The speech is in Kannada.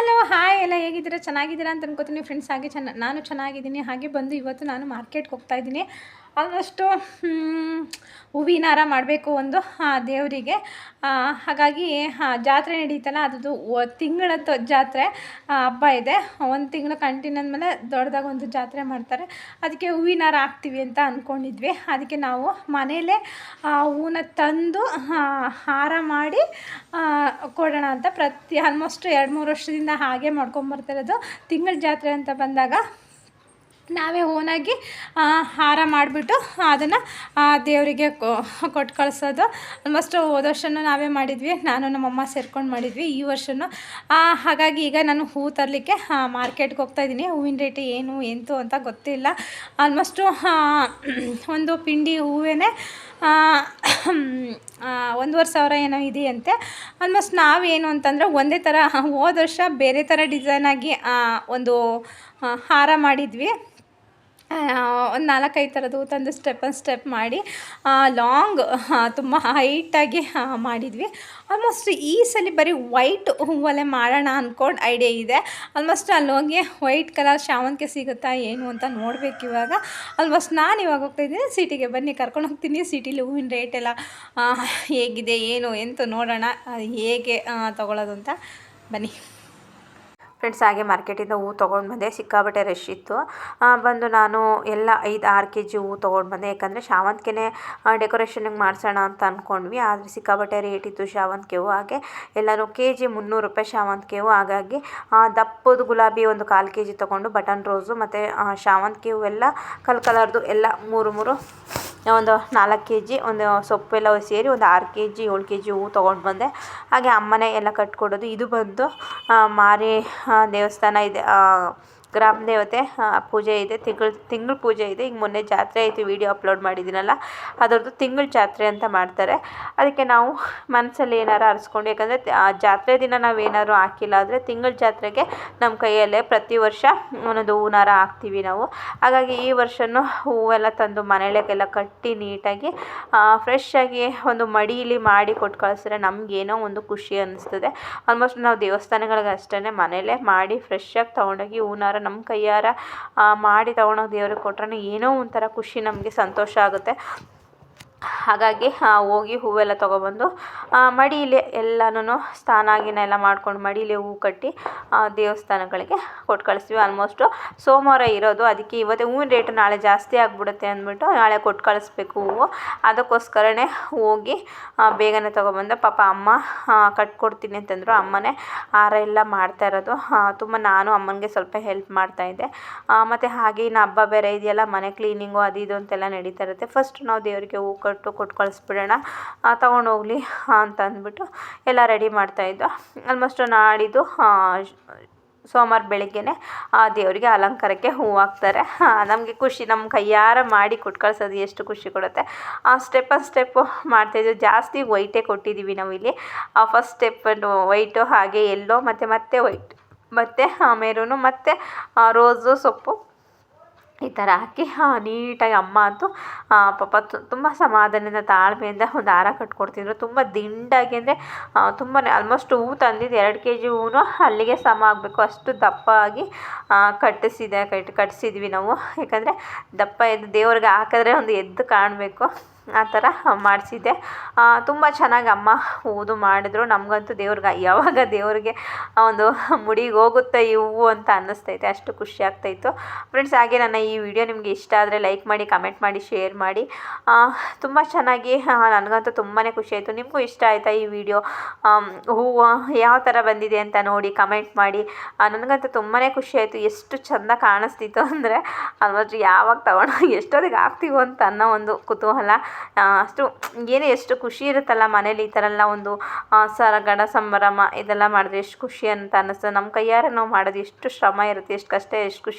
ಹಲೋ, ಹಾಯ್ ಎಲ್ಲ ಹೇಗಿದ್ದೀರಾ? ಚೆನ್ನಾಗಿದ್ದೀರಾ ಅಂತ ಅನ್ಕೋತೀನಿ. ಫ್ರೆಂಡ್ಸ್ ಹಾಗೆ ಚೆನ್ನ, ನಾನು ಚೆನ್ನಾಗಿದ್ದೀನಿ. ಹಾಗೆ ಬಂದು ಇವತ್ತು ನಾನು ಮಾರ್ಕೆಟ್ಗೆ ಹೋಗ್ತಾ ಇದ್ದೀನಿ. ಆಲ್ಮೋಸ್ಟು ಹೂವಿನ ಹಾರ ಮಾಡಬೇಕು ಒಂದು ದೇವರಿಗೆ. ಹಾಗಾಗಿ ಜಾತ್ರೆ ನಡೀತಲ್ಲ ಅದು ತಿಂಗಳದ್ದು ಜಾತ್ರೆ ಹಬ್ಬ ಇದೆ. ಒಂದು ತಿಂಗಳು ಕಂಟಿನ್ಯೂ ಅಂದಮೇಲೆ ದೊಡ್ಡದಾಗ ಒಂದು ಜಾತ್ರೆ ಮಾಡ್ತಾರೆ. ಅದಕ್ಕೆ ಹೂವಿನ ಹಾರ ಹಾಕ್ತೀವಿ ಅಂತ ಅಂದ್ಕೊಂಡಿದ್ವಿ ಅದಕ್ಕೆ ನಾವು ಮನೆಯಲ್ಲೇ ಆ, ಹೂವನ್ನ ತಂದು ಹಾರ ಮಾಡಿ ಕೊಡೋಣ ಅಂತ ಪ್ರತಿ, ಆಲ್ಮೋಸ್ಟ್ ಎರಡು ಮೂರು ವರ್ಷದಿಂದ ಹಾಗೆ ಮಾಡ್ಕೊಂಬರ್ತಿರೋದು ತಿಂಗಳ ಜಾತ್ರೆ ಅಂತ ಬಂದಾಗ ನಾವೇ ಓನಾಗಿ ಹಾರ ಮಾಡಿಬಿಟ್ಟು ಅದನ್ನು ದೇವರಿಗೆ ಕೊಟ್ಟು ಕಳಿಸೋದು. ಆಲ್ಮೋಸ್ಟ್ ಹೋದ ವರ್ಷನೂ ನಾವೇ ಮಾಡಿದ್ವಿ, ನಾನು ನಮ್ಮಮ್ಮ ಸೇರ್ಕೊಂಡು ಮಾಡಿದ್ವಿ ಈ ವರ್ಷವೂ ಹಾಗಾಗಿ ಈಗ ನಾನು ಹೂ ತರಲಿಕ್ಕೆ ಮಾರ್ಕೆಟ್ಗೆ ಹೋಗ್ತಾ ಇದ್ದೀನಿ. ಹೂವಿನ ರೇಟ್ ಏನು, ಎಂತು ಅಂತ ಗೊತ್ತಿಲ್ಲ. ಆಲ್ಮೋಸ್ಟು ಒಂದು ಪಿಂಡಿ ಹೂವೇ ಒಂದೂವರೆ ಸಾವಿರ ಏನೋ ಇದೆಯಂತೆ. ಆಲ್ಮೋಸ್ಟ್ ನಾವೇನು ಅಂತಂದರೆ ಒಂದೇ ಥರ, ಹೋದ ವರ್ಷ ಬೇರೆ ಥರ ಡಿಸೈನಾಗಿ ಒಂದು ಹಾರ ಮಾಡಿದ್ವಿ. ಒಂದು ನಾಲ್ಕೈದು ಥರದ್ದು ತಂದು ಸ್ಟೆಪ್ ಆನ್ ಸ್ಟೆಪ್ ಮಾಡಿ ಲಾಂಗ್ ತುಂಬ ಹೈಟಾಗಿ ಮಾಡಿದ್ವಿ. ಆಲ್ಮೋಸ್ಟ್ ಈ ಸಲ ಬರೀ ವೈಟ್ ಹೂವಲ್ಲೇ ಮಾಡೋಣ ಅಂದ್ಕೊಂಡು ಐಡಿಯಾ ಇದೆ. ಆಲ್ಮೋಸ್ಟ್ ಅಲ್ಲಿ ಹೋಗಿ ವೈಟ್ ಕಲರ್ ಶಾವಂತಿಗೆ ಸಿಗುತ್ತಾ ಏನು ಅಂತ ನೋಡಬೇಕು ಇವಾಗ. ಆಲ್ಮೋಸ್ಟ್ ನಾನು ಇವಾಗ ಹೋಗ್ತಾಯಿದ್ದೀನಿ ಸಿಟಿಗೆ ಬನ್ನಿ, ಕರ್ಕೊಂಡು ಹೋಗ್ತೀನಿ. ಸಿಟಿಲಿ ಹೂವಿನ ರೇಟ್ ಎಲ್ಲ ಹೇಗಿದೆ, ಏನು, ಎಂತ ನೋಡೋಣ ಹೇಗೆ ತೊಗೊಳೋದು ಅಂತ ಬನ್ನಿ. ಫ್ರೆಂಡ್ಸ್ ಹಾಗೆ ಮಾರ್ಕೆಟಿಂದ ಹೂ ತೊಗೊಂಡು ಬಂದೆ. ಸಿಕ್ಕಾಬಟ್ಟೆ ರಶ್ ಇತ್ತು. ಬಂದು ನಾನು ಎಲ್ಲ ಐದು, ಆರು ಕೆ ಜಿ ಹೂ ತೊಗೊಂಡು ಬಂದೆ. ಯಾಕಂದರೆ ಶಾವಂತಿಗೆನೆ ಡೆಕೋರೇಷನಿಗೆ ಮಾಡಿಸೋಣ ಅಂತ ಅಂದ್ಕೊಂಡ್ವಿ ಆದರೆ ಸಿಕ್ಕಾಬಟ್ಟೆ ರೇಟ್ ಇತ್ತು ಶಾವಂತಿಗೆ ಹೂವು ಹಾಗೆ ಎಲ್ಲರೂ ಕೆ ಜಿ ಮುನ್ನೂರು ರೂಪಾಯಿ ಶಾವಂತಿಗೆ ಹೂವು ಹಾಗಾಗಿ ದಪ್ಪದ ಗುಲಾಬಿ ಒಂದು ಕಾಲು ಕೆ ಜಿ ತೊಗೊಂಡು, ಬಟನ್ ರೋಸು ಮತ್ತು ಶಾವಂತಿಗೆ ಹೂವೆಲ್ಲ ಕಲ್ ಕಲರ್ದು ಎಲ್ಲ ಮೂರು ಮೂರು ಒಂದು ನಾಲ್ಕು ಕೆ ಜಿ ಒಂದು ಸೊಪ್ಪೆಲ್ಲ ಸೇರಿ ಒಂದು ಆರು ಕೆ ಜಿ ಏಳು ಕೆ ಜಿ ಹೂವು ತೊಗೊಂಡು ಬಂದೆ. ಹಾಗೆ ಅಮ್ಮನೇ ಎಲ್ಲ ಕಟ್ಕೊಡೋದು. ಇದು ಬಂದು ಮಾರಿ ದೇವಸ್ಥಾನ ಇದೆ. ಗ್ರಾಮ ದೇವತೆ ಪೂಜೆ ಇದೆ, ತಿಂಗಳು ತಿಂಗಳು ಪೂಜೆ ಇದೆ. ಈಗ ಮೊನ್ನೆ ಜಾತ್ರೆ ಆಯಿತು ವಿಡಿಯೋ ಅಪ್ಲೋಡ್ ಮಾಡಿದ್ದೀನಲ್ಲ, ಅದರದ್ದು ತಿಂಗಳು ಜಾತ್ರೆ ಅಂತ ಮಾಡ್ತಾರೆ. ಅದಕ್ಕೆ ನಾವು ಮನಸ್ಸಲ್ಲಿ ಏನಾರು ಅರ್ಸ್ಕೊಂಡು, ಯಾಕಂದರೆ, ಆ, ಜಾತ್ರೆ ದಿನ ನಾವು ಏನಾದ್ರು ಹಾಕಿಲ್ಲ ಅಂದರೆ ತಿಂಗಳ ಜಾತ್ರೆಗೆ ನಮ್ಮ ಕೈಯಲ್ಲೇ ಪ್ರತಿ ವರ್ಷ ಒಂದೊಂದು ಹೂನಾರ ಹಾಕ್ತೀವಿ ನಾವು. ಹಾಗಾಗಿ ಈ ವರ್ಷವೂ ಹೂವೆಲ್ಲ ತಂದು ಮನೆಯಲ್ಲೆಲ್ಲ ಕಟ್ಟಿ ನೀಟಾಗಿ ಫ್ರೆಶ್ ಆಗಿ ಒಂದು ಮಡಿಲಿ ಮಾಡಿ ಕೊಟ್ಟು ಕಳಿಸಿದ್ರೆ ನಮಗೇನೋ ಒಂದು ಖುಷಿ ಅನ್ನಿಸ್ತದೆ. ಆಲ್ಮೋಸ್ಟ್ ನಾವು ದೇವಸ್ಥಾನಗಳಿಗೆ ಅಷ್ಟೇ ಮನೆಯಲ್ಲೇ ಮಾಡಿ ಫ್ರೆಶ್ಶಾಗಿ ತೊಗೊಂಡೋಗಿ ಹೂನಾರ ನಮ್ಮ ಕೈಯಾರ ಮಾಡಿ ತಗೊಂಡೋಗಿ ದೇವ್ರಿಗೆ ಕೊಟ್ರೆ ಏನೋ ಒಂಥರ ಖುಷಿ ನಮಗೆ ಸಂತೋಷ ಆಗುತ್ತೆ. ಹಾಗಾಗಿ ಹೋಗಿ ಹೂವೆಲ್ಲ ತೊಗೊಬಂದು ಮಡೀಲಿ ಎಲ್ಲನೂ ಸ್ನಾನ ಗೀನ ಎಲ್ಲ ಮಾಡ್ಕೊಂಡು ಮಡೀಲಿ ಹೂ ಕಟ್ಟಿ ದೇವಸ್ಥಾನಗಳಿಗೆ ಕೊಟ್ಟು ಕಳಿಸ್ತೀವಿ. ಆಲ್ಮೋಸ್ಟು ಸೋಮವಾರ ಇರೋದು. ಅದಕ್ಕೆ ಇವತ್ತೇ ಹೂವಿನ ರೇಟ್ ನಾಳೆ ಜಾಸ್ತಿ ಆಗಿಬಿಡುತ್ತೆ ಅಂದ್ಬಿಟ್ಟು ನಾಳೆ ಕೊಟ್ಟು ಕಳಿಸ್ಬೇಕು ಹೂವು. ಅದಕ್ಕೋಸ್ಕರನೇ ಹೋಗಿ ಬೇಗನೆ ತಗೊಬಂದು ಪಾಪ ಅಮ್ಮ ಕಟ್ಕೊಡ್ತೀನಿ ಅಂತಂದರು. ಅಮ್ಮನೇ ಹಾರ ಎಲ್ಲ ಮಾಡ್ತಾ ಇರೋದು. ತುಂಬ ನಾನು ಅಮ್ಮನಿಗೆ ಸ್ವಲ್ಪ ಹೆಲ್ಪ್ ಮಾಡ್ತಾಯಿದ್ದೆ ಮತ್ತು ಹಾಗೆ ಇನ್ನು ಹಬ್ಬ ಬೇರೆ ಇದೆಯಲ್ಲ, ಮನೆ ಕ್ಲೀನಿಂಗು ಅದು ಇದು ಅಂತೆಲ್ಲ ನಡೀತಾ ಇರುತ್ತೆ. ಫಸ್ಟ್ ನಾವು ದೇವರಿಗೆ ಹೂ ಕಟ್ಟು ಕೊಟ್ಟು ಕಳಿಸ್ಬಿಡೋಣ. ತೊಗೊಂಡೋಗ್ಲಿ ಅಂತ ಅಂದ್ಬಿಟ್ಟು ಎಲ್ಲ ರೆಡಿ ಮಾಡ್ತಾಯಿದ್ದು ಆಲ್ಮೋಸ್ಟ್ ನಾಡಿದ್ದು ಸೋಮವಾರ ಬೆಳಿಗ್ಗೆನೆ, ಆ, ದೇವರಿಗೆ ಅಲಂಕಾರಕ್ಕೆ ಹೂವು ಹಾಕ್ತಾರೆ. ನಮಗೆ ಖುಷಿ ನಮ್ಮ ಕೈಯಾರ ಮಾಡಿ ಕೊಟ್ಟು ಕಳ್ಸೋದು ಎಷ್ಟು ಖುಷಿ ಕೊಡುತ್ತೆ. ಆ ಸ್ಟೆಪ್ ಆನ್ ಸ್ಟೆಪ್ಪು ಮಾಡ್ತಾಯಿದ್ವಿ ಜಾಸ್ತಿ ವೈಟೇ ಕೊಟ್ಟಿದ್ದೀವಿ ನಾವು ಇಲ್ಲಿ. ಫಸ್ಟ್ ಸ್ಟೆಪ್ ವೈಟು ಹಾಗೆ ಎಲ್ಲೋ ಮತ್ತು, ಮತ್ತೆ ವೈಟ್ ಮತ್ತು ಮೇರೂನು ಮತ್ತು ರೋಸು ಸೊಪ್ಪು. ಈ ಥರ ಹಾಕಿ ನೀಟಾಗಿ ಅಮ್ಮ ಅಂತೂ ಪಾಪ ತುಂಬ ಸಮಾಧಾನದಿಂದ ತಾಳ್ಮೆಯಿಂದ ಒಂದು ಹಾರ ಕಟ್ಕೊಡ್ತಿದ್ರು. ತುಂಬ ದಿಂಡಾಗಿ ಅಂದರೆ ತುಂಬಾ ಆಲ್ಮೋಸ್ಟ್ ಹೂವು ತಂದಿದ್ದು ಎರಡು ಕೆ ಜಿ ಹೂವು ಅಲ್ಲಿಗೆ ಸಮ ಆಗಬೇಕು. ಅಷ್ಟು ದಪ್ಪ ಆಗಿ ಕಟ್ಟಿಸಿದೆ, ಕಟ್ ಕಟ್ಟಿಸಿದ್ವಿ ನಾವು. ಯಾಕಂದರೆ ದಪ್ಪ ಎದ್ದು ದೇವ್ರಿಗೆ ಹಾಕಿದ್ರೆ ಒಂದು ಎದ್ದು ಕಾಣಬೇಕು. ಆ ಥರ ಮಾಡಿಸಿದ್ದೆ. ತುಂಬ ಚೆನ್ನಾಗಿ ಅಮ್ಮ ಹೂದು ಮಾಡಿದ್ರು. ನಮಗಂತೂ ದೇವ್ರಿಗೆ, ಯಾವಾಗ ದೇವ್ರಿಗೆ ಒಂದು ಮುಡಿಗೆ ಹೋಗುತ್ತೆ ಈ ಹೂವು ಅಂತ ಅನ್ನಿಸ್ತೈತೆ, ಅಷ್ಟು ಖುಷಿ ಆಗ್ತಾಯಿತ್ತು. ಫ್ರೆಂಡ್ಸ್, ಹಾಗೆ ನನ್ನ ಈ ವಿಡಿಯೋ ನಿಮಗೆ ಇಷ್ಟ ಆದರೆ ಲೈಕ್ ಮಾಡಿ, ಕಮೆಂಟ್ ಮಾಡಿ, ಶೇರ್ ಮಾಡಿ. ತುಂಬ ಚೆನ್ನಾಗಿ ನನಗಂತೂ ತುಂಬಾ ಖುಷಿ ಆಯಿತು. ನಿಮಗೂ ಇಷ್ಟ ಆಯಿತಾ ಈ ವಿಡಿಯೋ? ಹೂವು ಯಾವ ಥರ ಬಂದಿದೆ ಅಂತ ನೋಡಿ ಕಮೆಂಟ್ ಮಾಡಿ. ನನಗಂತೂ ತುಂಬಾ ಖುಷಿ ಆಯಿತು. ಎಷ್ಟು ಚೆಂದ ಕಾಣಿಸ್ತಿತ್ತು ಅಂದರೆ, ಆಲ್ಮೋಸ್ಟ್ ಯಾವಾಗ ತಗೊಂಡು ಎಷ್ಟೊತ್ತಿಗೆ ಹಾಕ್ತೀವೋ ಅಂತ ಅನ್ನೋ ಒಂದು ಕುತೂಹಲ. ಅಷ್ಟು ಏನೇ ಎಷ್ಟು ಖುಷಿ ಇರುತ್ತಲ್ಲ ಮನೇಲಿ ಈ ಥರ ಎಲ್ಲ ಒಂದು ಗಣ ಸಂಭ್ರಮ ಇದೆಲ್ಲ ಮಾಡಿದ್ರೆ ಎಷ್ಟು ಖುಷಿ ಅಂತ ಅನ್ನಿಸ್ತದೆ. ನಮ್ಮ ಕೈಯಾರೆ ನಾವು ಮಾಡೋದು ಎಷ್ಟು ಶ್ರಮ ಇರುತ್ತೆ, ಎಷ್ಟು ಕಷ್ಟ, ಎಷ್ಟು ಖುಷಿ